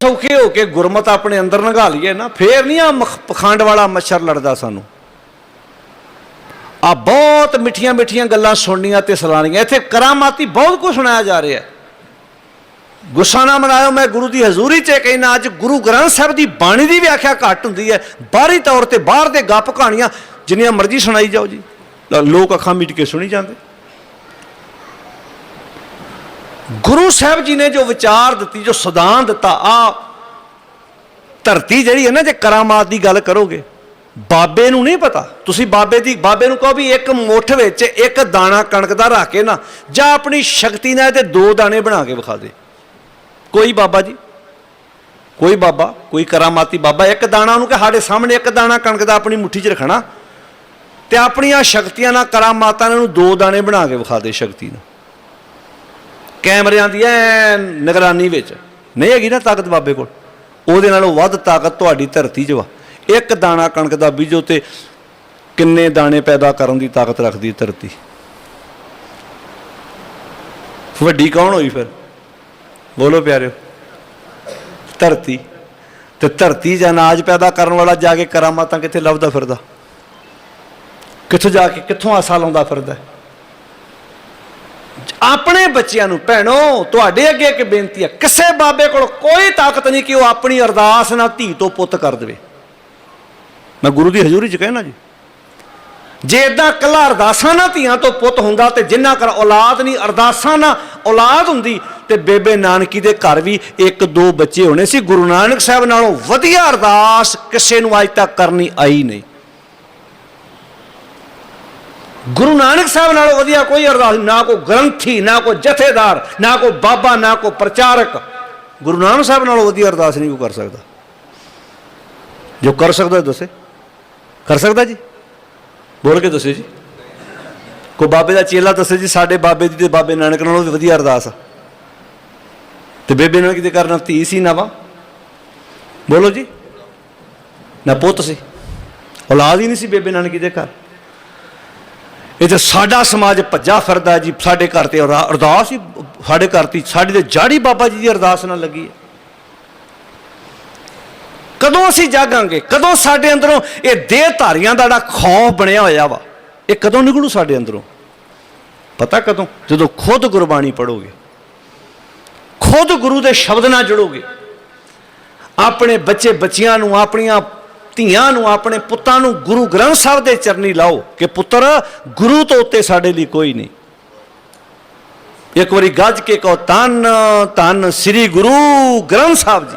ਸੌਖੇ ਹੋ ਕੇ ਗੁਰਮਤ ਆਪਣੇ ਅੰਦਰ ਨਗਾ ਲਈਏ ਨਾ, ਫੇਰ ਨਹੀਂ ਆ ਪਖੰਡ ਵਾਲਾ ਮੱਛਰ ਲੜਦਾ ਸਾਨੂੰ। ਆ ਬਹੁਤ ਮਿੱਠੀਆਂ ਮਿੱਠੀਆਂ ਗੱਲਾਂ ਸੁਣਨੀਆਂ ਤੇ ਸਲਾਣੀਆਂ ਇੱਥੇ ਕਰਾਮਾਤੀ ਬਹੁਤ ਕੁਝ ਸੁਣਾਇਆ ਜਾ ਰਿਹਾ। ਗੁੱਸਾ ਨਾ ਮਨਾਇਓ, ਮੈਂ ਗੁਰੂ ਦੀ ਹਜ਼ੂਰੀ 'ਚ ਕਹਿਣਾ ਅੱਜ ਗੁਰੂ ਗ੍ਰੰਥ ਸਾਹਿਬ ਦੀ ਬਾਣੀ ਦੀ ਵਿਆਖਿਆ ਘੱਟ ਹੁੰਦੀ ਹੈ। ਬਾਹਰੀ ਤੌਰ ਤੇ ਬਾਹਰ ਦੇ ਗੱਪ ਕਹਾਣੀਆਂ, ਜਿੰਨੀਆਂ ਮਰਜ਼ੀ ਸੁਣਾਈ ਜਾਓ ਜੀ। ਲੋਕ ਅੱਖਾਂ ਮੀਟ ਕੇ ਸੁਣੀ ਜਾਂਦੇ। ਗੁਰੂ ਸਾਹਿਬ ਜੀ ਨੇ ਜੋ ਵਿਚਾਰ ਦਿੱਤੀ, ਜੋ ਸਦਾਨ ਦਿੱਤਾ, ਆ ਧਰਤੀ ਜਿਹੜੀ ਹੈ ਨਾ, ਜੇ ਕਰਾਮਾਤ ਦੀ ਗੱਲ ਕਰੋਗੇ, ਬਾਬੇ ਨੂੰ ਨਹੀਂ ਪਤਾ। ਤੁਸੀਂ ਬਾਬੇ ਦੀ, ਬਾਬੇ ਨੂੰ ਕਹੋ ਵੀ ਇੱਕ ਮੁੱਠ ਵਿੱਚ ਇੱਕ ਦਾਣਾ ਕਣਕ ਦਾ ਰੱਖ ਕੇ ਨਾ, ਜਾਂ ਆਪਣੀ ਸ਼ਕਤੀ ਨਾਲ ਤੇ ਦੋ ਦਾਣੇ ਬਣਾ ਕੇ ਵਿਖਾ ਦੇ। ਕੋਈ ਬਾਬਾ ਜੀ? ਕੋਈ ਬਾਬਾ? ਕੋਈ ਕਰਾਮਾਤੀ ਬਾਬਾ? ਇੱਕ ਦਾਣਾ ਉਹਨੂੰ ਕਿ ਸਾਡੇ ਸਾਹਮਣੇ ਇੱਕ ਦਾਣਾ ਕਣਕ ਦਾ ਆਪਣੀ ਮੁੱਠੀ 'ਚ ਰੱਖਣਾ, ਤੇ ਆਪਣੀਆਂ ਸ਼ਕਤੀਆਂ ਨਾਲ ਕਰਾਮਾਤਾਂ ਨਾਲ ਦੋ ਦਾਣੇ ਬਣਾ ਕੇ ਵਿਖਾ ਦੇ ਸ਼ਕਤੀ ਨੂੰ ਕੈਮਰਿਆਂ ਦੀ ਐ ਨਿਗਰਾਨੀ ਵਿੱਚ। ਨਹੀਂ ਹੈਗੀ ਨਾ ਤਾਕਤ ਬਾਬੇ ਕੋਲ। ਉਹਦੇ ਨਾਲੋਂ ਵੱਧ ਤਾਕਤ ਤੁਹਾਡੀ ਧਰਤੀ 'ਚ ਵਾ। ਇੱਕ ਦਾਣਾ ਕਣਕ ਦਾ ਬੀਜੋ ਤੇ ਕਿੰਨੇ ਦਾਣੇ ਪੈਦਾ ਕਰਨ ਦੀ ਤਾਕਤ ਰੱਖਦੀ ਧਰਤੀ। ਵੱਡੀ ਕੌਣ ਹੋਈ ਫਿਰ? ਬੋਲੋ ਪਿਆਰਿਓ। ਧਰਤੀ। ਤੇ ਧਰਤੀ 'ਚ ਅਨਾਜ ਪੈਦਾ ਕਰਨ ਵਾਲਾ ਜਾ ਕੇ ਕਰਾਮਾਤਾਂ ਕਿੱਥੇ ਲੱਭਦਾ ਫਿਰਦਾ? ਕਿੱਥੋਂ ਜਾ ਕੇ ਕਿੱਥੋਂ ਆਸਾ ਲਾਉਂਦਾ ਫਿਰਦਾ? ਆਪਣੇ ਬੱਚਿਆਂ ਨੂੰ ਭੈਣੋ ਤੁਹਾਡੇ ਅੱਗੇ ਇੱਕ ਬੇਨਤੀ ਹੈ ਕਿਸੇ ਬਾਬੇ ਕੋਲ ਕੋਈ ਤਾਕਤ ਨਹੀਂ ਕਿ ਉਹ ਆਪਣੀ ਅਰਦਾਸ ਨਾਲ ਧੀ ਤੋਂ ਪੁੱਤ ਕਰ ਦੇਵੇ। ਮੈਂ ਗੁਰੂ ਦੀ ਹਜ਼ੂਰੀ 'ਚ ਕਹਿਣਾ ਜੀ। ਜੇ ਇਦਾਂ ਕੱਲਾ ਅਰਦਾਸਾਂ ਨਾਲ ਧੀਆਂ ਤੋਂ ਪੁੱਤ ਹੁੰਦਾ ਤੇ ਜਿੰਨਾ ਕਰ ਔਲਾਦ ਨਹੀਂ ਅਰਦਾਸਾਂ ਨਾਲ ਔਲਾਦ ਹੁੰਦੀ ਤੇ ਬੇਬੇ ਨਾਨਕੀ ਦੇ ਘਰ ਵੀ ਇੱਕ ਦੋ ਬੱਚੇ ਹੋਣੇ ਸੀ ਗੁਰੂ ਨਾਨਕ ਸਾਹਿਬ ਨਾਲੋਂ ਵਧੀਆ ਅਰਦਾਸ ਕਿਸੇ ਨੂੰ ਅੱਜ ਤੱਕ ਕਰਨੀ ਆਈ ਨਹੀਂ। ਗੁਰੂ ਨਾਨਕ ਸਾਹਿਬ ਨਾਲੋਂ ਵਧੀਆ ਕੋਈ ਅਰਦਾਸ ਨਹੀਂ, ਨਾ ਕੋਈ ਗ੍ਰੰਥੀ ਨਾ ਕੋਈ ਜਥੇਦਾਰ ਨਾ ਕੋਈ ਬਾਬਾ ਨਾ ਕੋਈ ਪ੍ਰਚਾਰਕ। ਗੁਰੂ ਨਾਨਕ ਸਾਹਿਬ ਨਾਲੋਂ ਵਧੀਆ ਅਰਦਾਸ ਨਹੀਂ ਕੋਈ ਕਰ ਸਕਦਾ। ਜੋ ਕਰ ਸਕਦਾ ਦੱਸੇ। ਕਰ ਸਕਦਾ ਜੀ? ਬੋਲ ਕੇ ਦੱਸੋ ਜੀ। ਕੋਈ ਬਾਬੇ ਦਾ ਚੇਲਾ ਦੱਸੇ ਜੀ ਸਾਡੇ ਬਾਬੇ ਦੀ ਤੇ ਬਾਬੇ ਨਾਨਕ ਨਾਲੋਂ ਵੀ ਵਧੀਆ ਅਰਦਾਸ ਆ। ਤੇ ਬੇਬੇ ਨਾਨਕ ਦੇ ਕਰਨਾ ਧੀ ਸੀ ਨਾ ਵਾ ਬੋਲੋ ਜੀ। ਨਾ ਪੁੱਤ ਸੀ। ਔਲਾਦ ਹੀ ਨਹੀਂ ਸੀ ਬੇਬੇ ਨਾਨਕੀ ਦੇ ਘਰ। ਇਹ ਤੇ ਸਾਡਾ ਸਮਾਜ ਭੱਜਾ ਫਿਰਦਾ ਜੀ, ਸਾਡੇ ਘਰ ਤੇ ਅਰਦਾ- ਅਰਦਾਸ ਹੀ ਸਾਡੇ ਘਰ ਤੇ, ਸਾਡੀ ਤੇ ਜਾੜੀ ਬਾਬਾ ਜੀ ਦੀ ਅਰਦਾਸ ਨਾਲ ਲੱਗੀ ਹੈ। ਕਦੋਂ ਅਸੀਂ ਜਾਗਾਂਗੇ? ਕਦੋਂ ਸਾਡੇ ਅੰਦਰੋਂ ਇਹ ਦੇਹ ਧਾਰੀਆਂ ਦਾ ਜਿਹੜਾ ਖੌਫ ਬਣਿਆ ਹੋਇਆ ਵਾ, ਇਹ ਕਦੋਂ ਨਿਕਲੂ ਸਾਡੇ ਅੰਦਰੋਂ? ਪਤਾ ਕਦੋਂ? ਜਦੋਂ ਖੁਦ ਗੁਰਬਾਣੀ ਪੜੋਗੇ ਖੁਦ ਗੁਰੂ ਦੇ ਸ਼ਬਦ ਨਾਲ ਜੁੜੋਗੇ। ਆਪਣੇ ਬੱਚੇ ਬੱਚਿਆਂ ਨੂੰ, ਆਪਣੀਆਂ ਧੀਆਂ ਨੂੰ ਆਪਣੇ ਪੁੱਤਾਂ ਨੂੰ ਗੁਰੂ ਗ੍ਰੰਥ ਸਾਹਿਬ ਦੇ ਚਰਨੀ ਲਾਓ ਕਿ ਪੁੱਤਰ, ਗੁਰੂ ਤੋਂ ਉੱਤੇ ਸਾਡੇ ਲਈ ਕੋਈ ਨਹੀਂ। ਇੱਕ ਵਾਰੀ ਗੱਜ ਕੇ ਕਹੋ ਤਨ ਤਨ ਸ੍ਰੀ ਗੁਰੂ ਗ੍ਰੰਥ ਸਾਹਿਬ ਜੀ।